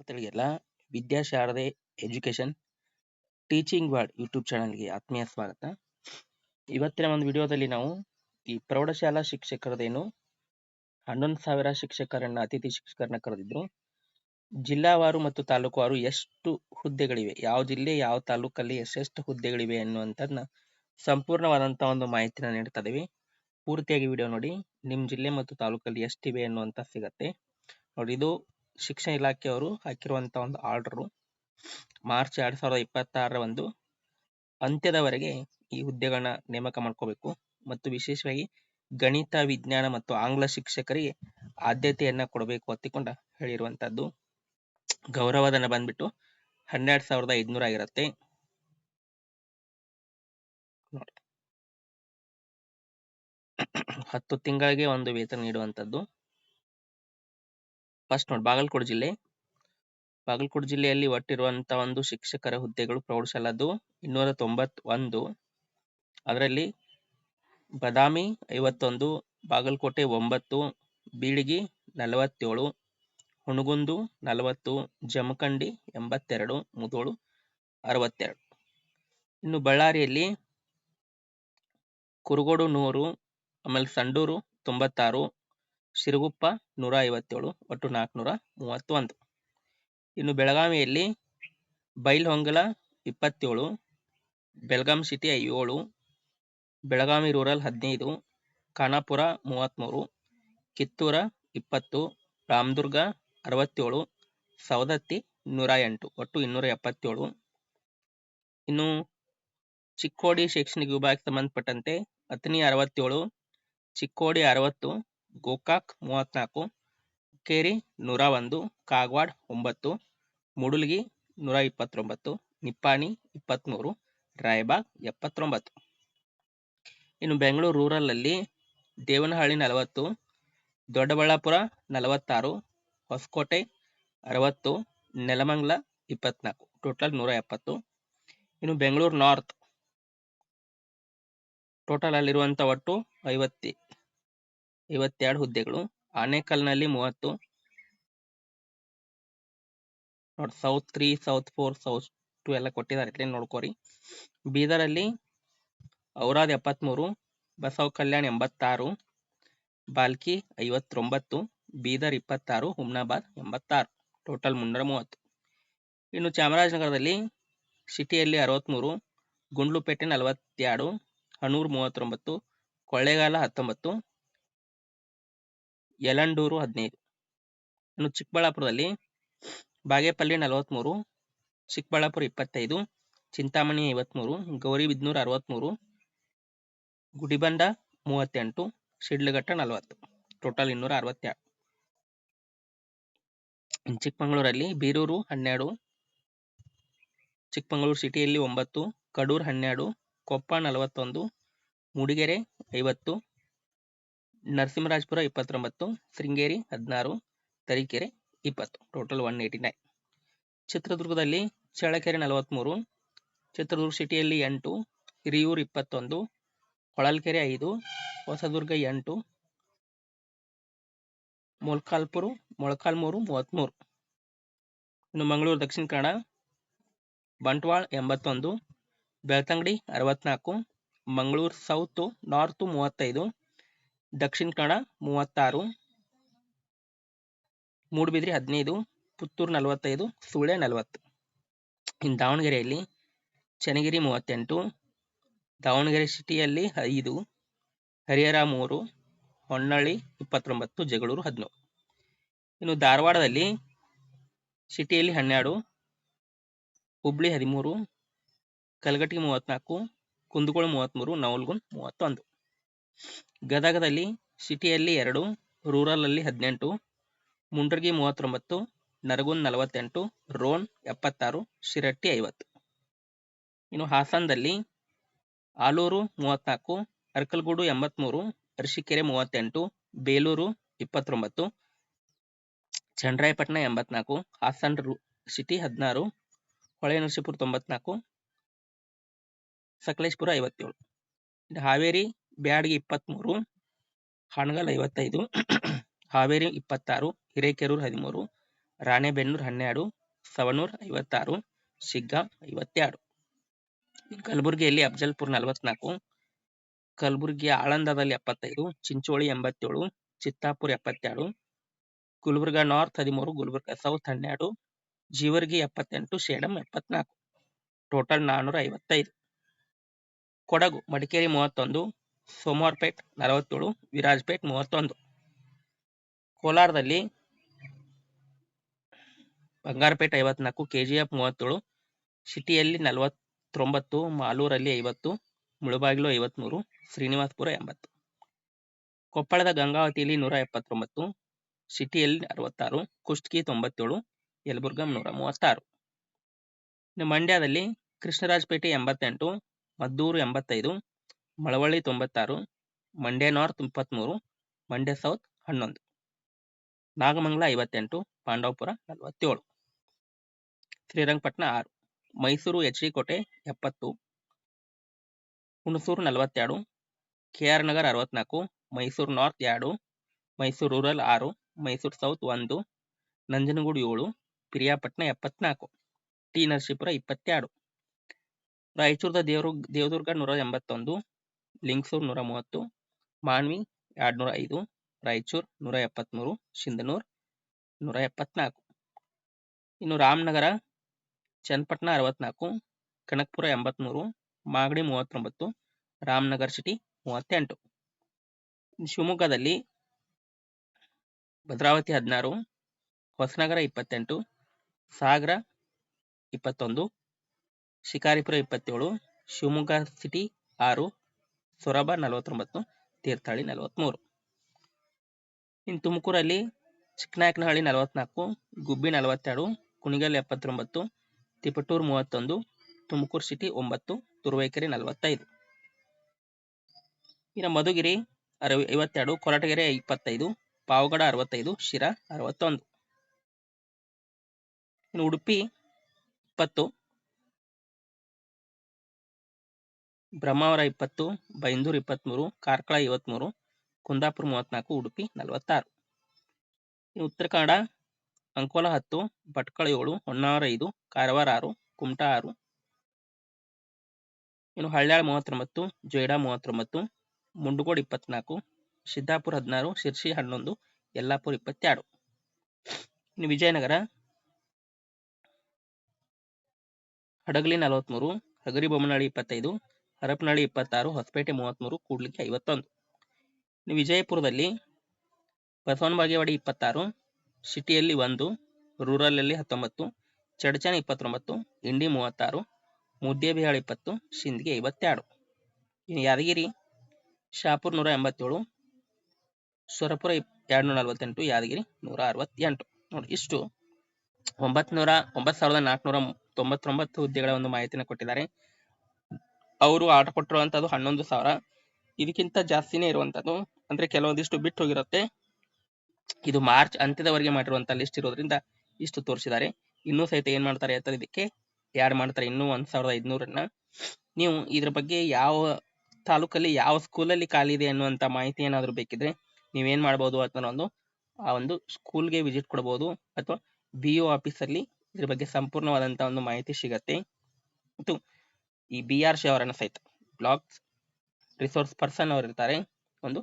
ವಿದ್ಯಾರ್ಥಿಗಳಿಗೆಲ್ಲ Vidyasharade education teaching world YouTube ಚಾನಲ್ಗೆ ಆತ್ಮೀಯ ಸ್ವಾಗತ. ಇವತ್ತಿನ ಒಂದು ವಿಡಿಯೋದಲ್ಲಿ ನಾವು ಈ ಪ್ರೌಢಶಾಲಾ ಶಿಕ್ಷಕರದೇನು ಹನ್ನೊಂದು ಸಾವಿರ ಶಿಕ್ಷಕರನ್ನ, ಅತಿಥಿ ಶಿಕ್ಷಕರನ್ನ ಕರೆದಿದ್ರು. ಜಿಲ್ಲಾವಾರು ಮತ್ತು ತಾಲೂಕುವಾರು ಎಷ್ಟು ಹುದ್ದೆಗಳಿವೆ, ಯಾವ ಜಿಲ್ಲೆ, ಯಾವ ತಾಲೂಕಲ್ಲಿ ಎಷ್ಟೆಷ್ಟು ಹುದ್ದೆಗಳಿವೆ ಅನ್ನುವಂಥದ್ದನ್ನ ಸಂಪೂರ್ಣವಾದಂತಹ ಒಂದು ಮಾಹಿತಿನ ನೀಡ್ತಾ ಇದೀವಿ. ಪೂರ್ತಿಯಾಗಿ ವಿಡಿಯೋ ನೋಡಿ ನಿಮ್ಮ ಜಿಲ್ಲೆ ಮತ್ತು ತಾಲೂಕಲ್ಲಿ ಎಷ್ಟಿವೆ ಅನ್ನುವಂಥ ಸಿಗತ್ತೆ. ನೋಡಿ, ಇದು ಶಿಕ್ಷಣ ಇಲಾಖೆಯವರು ಹಾಕಿರುವಂತ ಒಂದು ಆರ್ಡರ್ ಮಾರ್ಚ್ ಎರಡ್ ಸಾವಿರದ ಇಪ್ಪತ್ತಾರರ ಒಂದು ಅಂತ್ಯದವರೆಗೆ ಈ ಹುದ್ದೆಗಳನ್ನ ನೇಮಕ ಮಾಡ್ಕೋಬೇಕು. ಮತ್ತು ವಿಶೇಷವಾಗಿ ಗಣಿತ, ವಿಜ್ಞಾನ ಮತ್ತು ಆಂಗ್ಲ ಶಿಕ್ಷಕರಿಗೆ ಆದ್ಯತೆಯನ್ನ ಕೊಡಬೇಕು ಹೊತ್ತಿಕೊಂಡ ಹೇಳಿರುವಂತದ್ದು. ಗೌರವಧನ ಬಂದ್ಬಿಟ್ಟು ಹನ್ನೆರಡು ಸಾವಿರದ ಐದ್ನೂರ ಆಗಿರುತ್ತೆ ಹತ್ತು ತಿಂಗಳಿಗೆ ಒಂದು ವೇತನ ನೀಡುವಂತದ್ದು. ಫಸ್ಟ್ ನೋಡಿ ಬಾಗಲಕೋಟೆ ಜಿಲ್ಲೆ. ಬಾಗಲಕೋಟೆ ಜಿಲ್ಲೆಯಲ್ಲಿ ಒಟ್ಟಿರುವಂತಹ ಒಂದು ಶಿಕ್ಷಕರ ಹುದ್ದೆಗಳು ಪ್ರೌಢಶಾಲಾದು ಇನ್ನೂರ ತೊಂಬತ್ ಒಂದು ಅದರಲ್ಲಿ ಬದಾಮಿ ಐವತ್ತೊಂದು, ಬಾಗಲಕೋಟೆ ಒಂಬತ್ತು ಬೀಳಿಗಿ ನಲವತ್ತೇಳು, ಹುಣಗುಂದು ನಲವತ್ತು, ಜಮಖಂಡಿ ಎಂಬತ್ತೆರಡು, ಮುದೋಳು ಅರವತ್ತೆರಡು. ಇನ್ನು ಬಳ್ಳಾರಿಯಲ್ಲಿ ಕುರುಗೋಡು ನೂರು, ಆಮೇಲೆ ಸಂಡೂರು ತೊಂಬತ್ತಾರು ಸಿರುಗುಪ್ಪ ನೂರ ಐವತ್ತೇಳು ಒಟ್ಟು ನಾಲ್ಕುನೂರ ಮೂವತ್ತೊಂದು. ಇನ್ನು ಬೆಳಗಾವಿಯಲ್ಲಿ ಬೈಲ್ಹೊಂಗಲ ಇಪ್ಪತ್ತೇಳು, ಬೆಳಗಾಂ ಸಿಟಿ ಏಳು, ಬೆಳಗಾವಿ ರೂರಲ್ ಹದಿನೈದು, ಖಾನಾಪುರ ಮೂವತ್ತ್ಮೂರು ಕಿತ್ತೂರ ಇಪ್ಪತ್ತು, ರಾಮದುರ್ಗ ಅರವತ್ತೇಳು, ಸವದತ್ತಿ ನೂರ ಎಂಟು ಒಟ್ಟು ಇನ್ನೂರ ಎಪ್ಪತ್ತೇಳು. ಇನ್ನು ಚಿಕ್ಕೋಡಿ ಶೈಕ್ಷಣಿಕ ವಿಭಾಗಕ್ಕೆ ಸಂಬಂಧಪಟ್ಟಂತೆ ಅತ್ನಿ ಅರವತ್ತೇಳು, ಚಿಕ್ಕೋಡಿ ಅರವತ್ತು ಗೋಕಾಕ್ ಮೂವತ್ನಾಲ್ಕು ಕೇರಿ ನೂರ ಒಂದು, ಕಾಗವಾಡ್ ಒಂಬತ್ತು, ಮುಡುಲ್ಗಿ ನೂರ ಇಪ್ಪತ್ತೊಂಬತ್ತು, ನಿಪ್ಪಾಣಿ ಇಪ್ಪತ್ತ್ಮೂರು ರಾಯಬಾಗ್ ಎಪ್ಪತ್ತೊಂಬತ್ತು. ಇನ್ನು ಬೆಂಗಳೂರು ರೂರಲಲ್ಲಿ ದೇವನಹಳ್ಳಿ ನಲವತ್ತು, ದೊಡ್ಡಬಳ್ಳಾಪುರ ನಲವತ್ತಾರು, ಹೊಸಕೋಟೆ ಅರವತ್ತು, ನೆಲಮಂಗ್ಲ ಇಪ್ಪತ್ನಾಲ್ಕು, ಟೋಟಲ್ ನೂರ ಎಪ್ಪತ್ತು. ಇನ್ನು ಬೆಂಗಳೂರು ನಾರ್ತ್ ಟೋಟಲ್ ಅಲ್ಲಿರುವಂಥ ಒಟ್ಟು ಐವತ್ತಿ. ಐವತ್ತೆರಡು ಹುದ್ದೆಗಳು, ಆನೇಕಲ್ನಲ್ಲಿ ಮೂವತ್ತು. ನೋಡಿ south three, south four, south two ಎಲ್ಲ ಕೊಟ್ಟಿದ್ದಾರೆ ಇಲ್ಲಿ ನೋಡ್ಕೋರಿ. ಬೀದರಲ್ಲಿ ಔರಾದ್ ಎಪ್ಪತ್ಮೂರು, ಬಸವ ಕಲ್ಯಾಣ್ ಎಂಬತ್ತಾರು, ಬಾಲ್ಕಿ ಐವತ್ತೊಂಬತ್ತು, ಬೀದರ್ ಇಪ್ಪತ್ತಾರು, ಹುಮ್ನಾಬಾದ್ ಎಂಬತ್ತಾರು. ಟೋಟಲ್ ಮುನ್ನೂರ ಮೂವತ್ತು. ಇನ್ನು ಚಾಮರಾಜನಗರದಲ್ಲಿ ಸಿಟಿಯಲ್ಲಿ ಅರವತ್ತ್ಮೂರು ಗುಂಡ್ಲುಪೇಟೆ ನಲವತ್ತೆರಡು, ಹನೂರು ಮೂವತ್ತೊಂಬತ್ತು, ಕೊಳ್ಳೇಗಾಲ ಹತ್ತೊಂಬತ್ತು ಯಲಂಡೂರು ಹದಿನೈದು. ಇನ್ನು ಚಿಕ್ಕಬಳ್ಳಾಪುರದಲ್ಲಿ ಬಾಗೇಪಲ್ಲಿ ನಲವತ್ತ್ಮೂರು ಚಿಕ್ಕಬಳ್ಳಾಪುರ ಇಪ್ಪತ್ತೈದು, ಚಿಂತಾಮಣಿ ಐವತ್ತ್ಮೂರು ಗೌರಿಬಿದನೂರು ಅರವತ್ತ್ಮೂರು ಗುಡಿಬಂಡ ಮೂವತ್ತೆಂಟು, ಶಿಡ್ಲಘಟ್ಟ ನಲವತ್ತು. ಟೋಟಲ್ ಇನ್ನೂರ ಅರವತ್ತೆರಡು ಚಿಕ್ಕಮಗಳೂರಲ್ಲಿ ಬೀರೂರು ಹನ್ನೆರಡು, ಚಿಕ್ಕಮಗಳೂರು ಸಿಟಿಯಲ್ಲಿ ಒಂಬತ್ತು, ಕಡೂರು ಹನ್ನೆರಡು, ಕೊಪ್ಪ ನಲವತ್ತೊಂದು, ಮೂಡಿಗೆರೆ ಐವತ್ತು ನರಸಿಂಹರಾಜಪುರ ಇಪ್ಪತ್ತೊಂಬತ್ತು, ಶೃಂಗೇರಿ ಹದಿನಾರು, ತರೀಕೆರೆ ಇಪ್ಪತ್ತು, ಟೋಟಲ್ ಒನ್ ಏಯ್ಟಿ ನೈನ್ ಚಿತ್ರದುರ್ಗದಲ್ಲಿ ಚಳ್ಳಕೆರೆ ನಲವತ್ತ್ಮೂರು ಚಿತ್ರದುರ್ಗ ಸಿಟಿಯಲ್ಲಿ ಎಂಟು, ಹಿರಿಯೂರು ಇಪ್ಪತ್ತೊಂದು, ಹೊಳಲ್ಕೆರೆ ಐದು, ಹೊಸದುರ್ಗ ಎಂಟು, ಮೊಳಕಾಲ್ಪುರು, ಮೊಳಕಾಲ್ಮೂರು ಮೂವತ್ತ್ಮೂರು ಇನ್ನು ಮಂಗಳೂರು, ದಕ್ಷಿಣ ಕನ್ನಡ, ಬಂಟ್ವಾಳ ಎಂಬತ್ತೊಂದು, ಬೆಳ್ತಂಗಡಿ ಅರವತ್ನಾಲ್ಕು, ಮಂಗಳೂರು, ಸೌತು, ನಾರ್ತು ಮೂವತ್ತೈದು ದಕ್ಷಿಣ ಕನ್ನಡ ಮೂವತ್ತಾರು. ಮೂಡುಬಿದ್ರಿ ಹದಿನೈದು, ಪುತ್ತೂರು ನಲವತ್ತೈದು, ಸುಳ್ಯ ನಲವತ್ತು. ಇನ್ನು ದಾವಣಗೆರೆಯಲ್ಲಿ ಚನ್ನಗಿರಿ ಮೂವತ್ತೆಂಟು, ದಾವಣಗೆರೆ ಸಿಟಿಯಲ್ಲಿ ಐದು, ಹರಿಹರ ಮೂರು ಹೊನ್ನಳ್ಳಿ ಇಪ್ಪತ್ತೊಂಬತ್ತು, ಜಗಳೂರು ಹದಿನೇಳು. ಇನ್ನು ಧಾರವಾಡದಲ್ಲಿ ಸಿಟಿಯಲ್ಲಿ ಹನ್ನೆರಡು, ಹುಬ್ಳಿ ಹದಿಮೂರು ಕಲಘಟಿ ಮೂವತ್ನಾಲ್ಕು ಕುಂದಗೋಳ ಮೂವತ್ತ್ಮೂರು, ನವಲ್ಗುಂದ್ ಮೂವತ್ತೊಂದು. ಗದಗದಲ್ಲಿ ಸಿಟಿಯಲ್ಲಿ ಎರಡು, ರೂರಲಲ್ಲಿ ಹದಿನೆಂಟು, ಮುಂಡ್ರಗಿ ಮೂವತ್ತೊಂಬತ್ತು, ನರಗುನ್ ನಲವತ್ತೆಂಟು, ರೋನ್ ಎಪ್ಪತ್ತಾರು, ಶಿರಟ್ಟಿ ಐವತ್ತು. ಇನ್ನು ಹಾಸನದಲ್ಲಿ ಆಲೂರು ಮೂವತ್ನಾಲ್ಕು ಅರ್ಕಲ್ಗೂಡು ಎಂಬತ್ಮೂರು, ಅರಸೀಕೆರೆ ಮೂವತ್ತೆಂಟು, ಬೇಲೂರು ಇಪ್ಪತ್ತೊಂಬತ್ತು, ಚಂದ್ರಾಯಪಟ್ಟಣ ಎಂಬತ್ನಾಲ್ಕು ಹಾಸನ್ ಸಿಟಿ ಹದಿನಾರು, ಹೊಳೆನರಸೀಪುರ ತೊಂಬತ್ನಾಲ್ಕು ಸಕಲೇಶ್ಪುರ ಐವತ್ತೇಳು. ಹಾವೇರಿ ಬ್ಯಾಡಗಿ ಇಪ್ಪತ್ತ್ಮೂರು ಹಾನಗಲ್ ಐವತ್ತೈದು, ಹಾವೇರಿ ಇಪ್ಪತ್ತಾರು, ಹಿರೇಕೆರೂರು ಹದಿಮೂರು, ರಾಣೆಬೆನ್ನೂರು ಹನ್ನೆರಡು, ಸವಣೂರ್ ಐವತ್ತಾರು ಶಿಗ್ಗಾ ಐವತ್ತೆರಡು. ಕಲಬುರಗಿಯಲ್ಲಿ ಅಫಜಲ್ಪುರ್ ನಲವತ್ನಾಲ್ಕು ಕಲಬುರಗಿಯ ಆಳಂದದಲ್ಲಿ ಎಪ್ಪತ್ತೈದು, ಚಿಂಚೋಳಿ ಎಂಬತ್ತೇಳು, ಚಿತ್ತಾಪುರ್ ಎಪ್ಪತ್ತೆರಡು, ಗುಲ್ಬರ್ಗ ನಾರ್ತ್ ಹದಿಮೂರು, ಗುಲ್ಬರ್ಗ ಸೌತ್ ಹನ್ನೆರಡು, ಜೀವರ್ಗಿ ಎಪ್ಪತ್ತೆಂಟು, ಸೇಡಂ ಎಪ್ಪತ್ನಾಲ್ಕು. ಟೋಟಲ್ ನಾನ್ನೂರ ಐವತ್ತೈದು. ಕೊಡಗು, ಮಡಿಕೇರಿ ಮೂವತ್ತೊಂದು ಸೋಮವಾರಪೇಟ್ ನಲವತ್ತೇಳು, ವಿರಾಜಪೇಟ್ ಮೂವತ್ತೊಂದು. ಕೋಲಾರದಲ್ಲಿ ಬಂಗಾರಪೇಟೆ ಐವತ್ನಾಲ್ಕು, ಕೆಜಿಎಫ್ ಮೂವತ್ತೇಳು, ಸಿಟಿಯಲ್ಲಿ ನಲವತ್ತೊಂಬತ್ತು, ಮಾಲೂರಲ್ಲಿ ಐವತ್ತು, ಮುಳುಬಾಗಿಲು ಐವತ್ಮೂರು, ಶ್ರೀನಿವಾಸಪುರ ಎಂಬತ್ತು. ಕೊಪ್ಪಳದ ಗಂಗಾವತಿಯಲ್ಲಿ ನೂರ ಎಪ್ಪತ್ತೊಂಬತ್ತು, ಸಿಟಿಯಲ್ಲಿ ಅರವತ್ತಾರು, ಕುಷ್ಟಗಿ ತೊಂಬತ್ತೇಳು, ಯಲಬುರ್ಗಂ ನೂರ ಮೂವತ್ತಾರು. ಇನ್ನು ಮಂಡ್ಯದಲ್ಲಿ ಕೃಷ್ಣರಾಜಪೇಟೆ ಎಂಬತ್ತೆಂಟು, ಮದ್ದೂರು ಎಂಬತ್ತೈದು ಮಳವಳ್ಳಿ ತೊಂಬತ್ತಾರು, ಮಂಡ್ಯ ನಾರ್ತ್ ಇಪ್ಪತ್ತ್ಮೂರು ಮಂಡ್ಯ ಸೌತ್ ಹನ್ನೊಂದು. ನಾಗಮಂಗಲ ಐವತ್ತೆಂಟು, ಪಾಂಡವಪುರ ನಲವತ್ತೇಳು. ಶ್ರೀರಂಗಪಟ್ಟಣ ಆರು. ಮೈಸೂರು ಎಚ್ ಡಿ ಕೋಟೆ ಎಪ್ಪತ್ತು. ಹುಣಸೂರು ನಲವತ್ತೆರಡು. ಕೆ ಆರ್ ನಗರ್ ಅರವತ್ನಾಲ್ಕು. ಮೈಸೂರು ನಾರ್ತ್ ಎರಡು. ಮೈಸೂರು ರೂರಲ್ ಆರು. ಮೈಸೂರು ಸೌತ್ ಒಂದು. ನಂಜನಗೂಡು ಏಳು. ಪಿರಿಯಾಪಟ್ಟಣ ಎಪ್ಪತ್ನಾಲ್ಕು. ಟಿ. ನರಸೀಪುರ ಇಪ್ಪತ್ತೆರಡು. ರಾಯಚೂರದ ದೇವರು, ದೇವದುರ್ಗ ನೂರ ಎಂಬತ್ತೊಂದು. ಲಿಂಗಸೂರು ನೂರ ಮೂವತ್ತು ಮಾನ್ವಿ ಎರಡ್ನೂರ ಐದು ರಾಯಚೂರು ನೂರ ಎಪ್ಪತ್ತ್ಮೂರು ಸಿಂಧನೂರು ನೂರ ಎಪ್ಪತ್ನಾಲ್ಕು ಇನ್ನು ರಾಮನಗರ, ಚನ್ನಪಟ್ಟಣ ಅರವತ್ನಾಲ್ಕು ಕನಕ್ಪುರ ಎಂಬತ್ತ್ಮೂರು, ಮಾಗಡಿ ಮೂವತ್ತೊಂಬತ್ತು, ರಾಮನಗರ್ ಸಿಟಿ ಮೂವತ್ತೆಂಟು. ಶಿವಮೊಗ್ಗದಲ್ಲಿ ಭದ್ರಾವತಿ ಹದಿನಾರು, ಹೊಸನಗರ ಇಪ್ಪತ್ತೆಂಟು, ಸಾಗರ ಇಪ್ಪತ್ತೊಂದು, ಶಿಕಾರಿಪುರ ಇಪ್ಪತ್ತೇಳು, ಶಿವಮೊಗ್ಗ ಸಿಟಿ ಆರು. ಸೊರಬ ನಲವತ್ತೊಂಬತ್ತು, ತೀರ್ಥಹಳ್ಳಿ ನಲವತ್ತ್ಮೂರು ಇನ್ನು ತುಮಕೂರಲ್ಲಿ ಚಿಕ್ಕನಾಯಕನಹಳ್ಳಿ ನಲವತ್ನಾಲ್ಕು, ಗುಬ್ಬಿ ನಲವತ್ತೆರಡು, ಕುಣಿಗಲ್ ಎಪ್ಪತ್ತೊಂಬತ್ತು, ತಿಪಟೂರು ಮೂವತ್ತೊಂದು, ತುಮಕೂರು ಸಿಟಿ ಒಂಬತ್ತು, ತುರುವೇಕೆರೆ ನಲವತ್ತೈದು. ಇನ್ನು ಮಧುಗಿರಿ ಅರವ ಐವತ್ತೆರಡು, ಕೊರಟಗೆರೆ ಇಪ್ಪತ್ತೈದು, ಪಾವಗಡ ಅರವತ್ತೈದು, ಶಿರಾ ಅರವತ್ತೊಂದು. ಇನ್ನು ಉಡುಪಿ ಇಪ್ಪತ್ತು ಬ್ರಹ್ಮಾವರ ಇಪ್ಪತ್ತು, ಬೈಂದೂರು ಇಪ್ಪತ್ತ್ಮೂರು ಕಾರ್ಕಳ ಐವತ್ತ್ಮೂರು ಕುಂದಾಪುರ ಮೂವತ್ತ್ನಾಲ್ಕು, ಉಡುಪಿ ನಲವತ್ತಾರು. ಉತ್ತರ ಕನ್ನಡ ಅಂಕೋಲ ಹತ್ತು, ಭಟ್ಕಳ ಏಳು, ಹೊನ್ನಾವರ ಐದು, ಕಾರವಾರ ಆರು, ಕುಮಟಾ ಆರು. ಇನ್ನು ಹಳ್ಳ್ಯಾಳ ಮೂವತ್ತೊಂಬತ್ತು, ಜೋಯಿಡಾ ಮೂವತ್ತೊಂಬತ್ತು, ಮುಂಡಗೋಡು ಇಪ್ಪತ್ನಾಲ್ಕು ಸಿದ್ದಾಪುರ ಹದಿನಾರು, ಶಿರ್ಸಿ ಹನ್ನೊಂದು, ಯಲ್ಲಾಪುರ ಇಪ್ಪತ್ತೆರಡು. ಇನ್ನು ವಿಜಯನಗರ, ಹಡಗಲಿ ನಲವತ್ತ್ಮೂರು ಹಗರಿಬೊಮ್ಮನಹಳ್ಳಿ ಇಪ್ಪತ್ತೈದು ಹರಪನಹಳ್ಳಿ ಇಪ್ಪತ್ತಾರು, ಹೊಸಪೇಟೆ ಮೂವತ್ತ್ಮೂರು ಕೂಡ್ಲಿಕ್ಕೆ ಐವತ್ತೊಂದು. ಇನ್ನು ವಿಜಯಪುರದಲ್ಲಿ ಬಸವನ ಬಾಗೇವಾಡಿ ಇಪ್ಪತ್ತಾರು, ಸಿಟಿಯಲ್ಲಿ ಒಂದು, ರೂರಲಲ್ಲಿ ಹತ್ತೊಂಬತ್ತು ಚಡಚನ ಇಪ್ಪತ್ತೊಂಬತ್ತು, ಇಂಡಿ ಮೂವತ್ತಾರು ಮುದ್ದೇಬಿಹಾಳ ಇಪ್ಪತ್ತು ಸಿಂಧಿಗೆ ಐವತ್ತೆರಡು. ಇನ್ನು ಯಾದಗಿರಿ, ಶಾಪುರ್ ನೂರ ಎಂಬತ್ತೇಳು, ಸುರಪುರ ಎರಡು ಎರಡುನೂರ ನಲವತ್ತೆಂಟು, ಯಾದಗಿರಿ ನೂರ ಅರವತ್ತೆಂಟು. ನೋಡಿ, ಇಷ್ಟು ಒಂಬತ್ತು ನೂರ ಒಂಬತ್ತು ಸಾವಿರದ ನಾಲ್ಕುನೂರ ತೊಂಬತ್ತೊಂಬತ್ತು ಹುದ್ದೆಗಳ ಒಂದು ಮಾಹಿತಿಯನ್ನು ಕೊಟ್ಟಿದ್ದಾರೆ. ಅವರು ಆರ್ಡರ್ ಕೊಟ್ಟಿರುವಂತದ್ದು ಹನ್ನೊಂದು ಸಾವಿರ. ಇದಕ್ಕಿಂತ ಜಾಸ್ತಿನೇ ಇರುವಂತದ್ದು ಅಂದ್ರೆ ಕೆಲವೊಂದಿಷ್ಟು ಬಿಟ್ಟು ಹೋಗಿರುತ್ತೆ. ಇದು ಮಾರ್ಚ್ ಅಂತ್ಯದವರೆಗೆ ಮಾಡಿರುವಂತ ಲಿಸ್ಟ್ ಇರೋದ್ರಿಂದ ಇಷ್ಟು ತೋರಿಸಿದ್ದಾರೆ. ಇನ್ನೂ ಸಹಿತ ಏನ್ ಮಾಡ್ತಾರೆ ಅಂತ ಇದಕ್ಕೆ ಯಾರು ಮಾಡ್ತಾರೆ. ಇನ್ನೂ ಒಂದ್ ಸಾವಿರದ ಐದುನೂರನ್ನ. ನೀವು ಇದ್ರ ಬಗ್ಗೆ ಯಾವ ತಾಲೂಕಲ್ಲಿ ಯಾವ ಸ್ಕೂಲಲ್ಲಿ ಖಾಲಿ ಇದೆ ಅನ್ನುವಂತ ಮಾಹಿತಿ ಏನಾದ್ರು ಬೇಕಿದ್ರೆ ನೀವೇನ್ ಮಾಡ್ಬೋದು ಅಂತ ಒಂದು, ಆ ಒಂದು ಸ್ಕೂಲ್ಗೆ ವಿಸಿಟ್ ಕೊಡಬಹುದು ಅಥವಾ ಬಿ ಆಫೀಸಲ್ಲಿ ಇದ್ರ ಬಗ್ಗೆ ಸಂಪೂರ್ಣವಾದಂತಹ ಒಂದು ಮಾಹಿತಿ ಸಿಗತ್ತೆ. ಮತ್ತು ಈ ಬಿ ಆರ್ ಅವರನ್ನ ಸಹಿತ ಬ್ಲಾಕ್ ರಿಸೋರ್ಸ್ ಪರ್ಸನ್ ಅವರು ಇರ್ತಾರೆ, ಒಂದು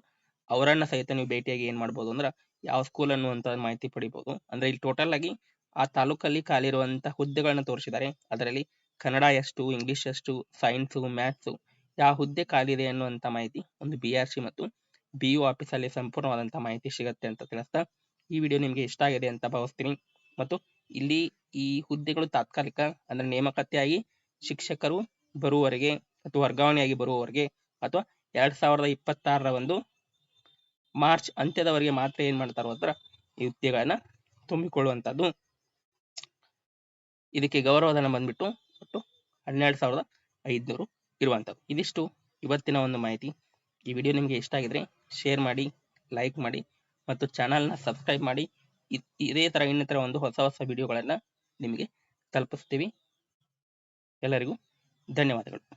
ಅವರನ್ನ ಸಹಿತ ನೀವು ಭೇಟಿಯಾಗಿ ಏನ್ ಮಾಡ್ಬೋದು ಅಂದ್ರೆ ಯಾವ ಸ್ಕೂಲ್ ಅನ್ನುವಂತ ಮಾಹಿತಿ ಪಡಿಬಹುದು ಅಂದ್ರೆ ಇಲ್ಲಿ ಟೋಟಲ್ ಆಗಿ ಆ ತಾಲೂಕಲ್ಲಿ ಖಾಲಿ ಇರುವಂತಹ ಹುದ್ದೆಗಳನ್ನ ತೋರಿಸಿದ್ದಾರೆ. ಅದರಲ್ಲಿ ಕನ್ನಡ ಎಷ್ಟು ಇಂಗ್ಲಿಷ್ ಎಷ್ಟು ಸೈನ್ಸ್ ಮ್ಯಾಥ್ಸ್ ಯಾವ ಹುದ್ದೆ ಖಾಲಿ ಇದೆ ಅನ್ನುವಂತ ಮಾಹಿತಿ, ಒಂದು ಬಿ ಆರ್ ಸಿ ಮತ್ತು ಬಿ ಯು ಆಫೀಸಲ್ಲಿ ಸಂಪೂರ್ಣವಾದಂತಹ ಮಾಹಿತಿ ಸಿಗುತ್ತೆ ಅಂತ ತಿಳಿಸ್ತಾ ಈ ವಿಡಿಯೋ ನಿಮಗೆ ಇಷ್ಟ ಆಗಿದೆ ಅಂತ ಭಾವಿಸ್ತೀನಿ. ಮತ್ತು ಇಲ್ಲಿ ಈ ಹುದ್ದೆಗಳು ತಾತ್ಕಾಲಿಕ ಅಂದ್ರೆ ನೇಮಕತೆಯಾಗಿ ಶಿಕ್ಷಕರು ಬರುವವರೆಗೆ ಅಥವಾ ವರ್ಗಾವಣೆಯಾಗಿ ಬರುವವರೆಗೆ ಅಥವಾ ಎರಡ್ ಸಾವಿರದ ಇಪ್ಪತ್ತಾರರ ಒಂದು ಮಾರ್ಚ್ ಅಂತ್ಯದವರೆಗೆ ಮಾತ್ರ ಏನ್ ಮಾಡ್ತಾರೋ ಅಂದ್ರೆ ಈ ಹುದ್ದೆಗಳನ್ನ ತುಂಬಿಕೊಳ್ಳುವಂತದ್ದು ಇದಕ್ಕೆ ಗೌರವಧನ ಬಂದ್ಬಿಟ್ಟು ಒಟ್ಟು ಹನ್ನೆರಡು ಸಾವಿರದ ಐದುನೂರು ಇರುವಂಥದ್ದು ಇದಿಷ್ಟು ಇವತ್ತಿನ ಒಂದು ಮಾಹಿತಿ. ಈ ವಿಡಿಯೋ ನಿಮಗೆ ಇಷ್ಟ ಆಗಿದ್ರೆ ಶೇರ್ ಮಾಡಿ, ಲೈಕ್ ಮಾಡಿ ಮತ್ತು ಚಾನಲ್ನ ಸಬ್ಸ್ಕ್ರೈಬ್ ಮಾಡಿ. ಇದೇ ತರ ಇನ್ನಿತರ ಒಂದು ಹೊಸ ಹೊಸ ವಿಡಿಯೋಗಳನ್ನ ನಿಮಗೆ ತಲುಪಿಸ್ತೀವಿ. ಎಲ್ಲರಿಗೂ ಧನ್ಯವಾದಗಳು.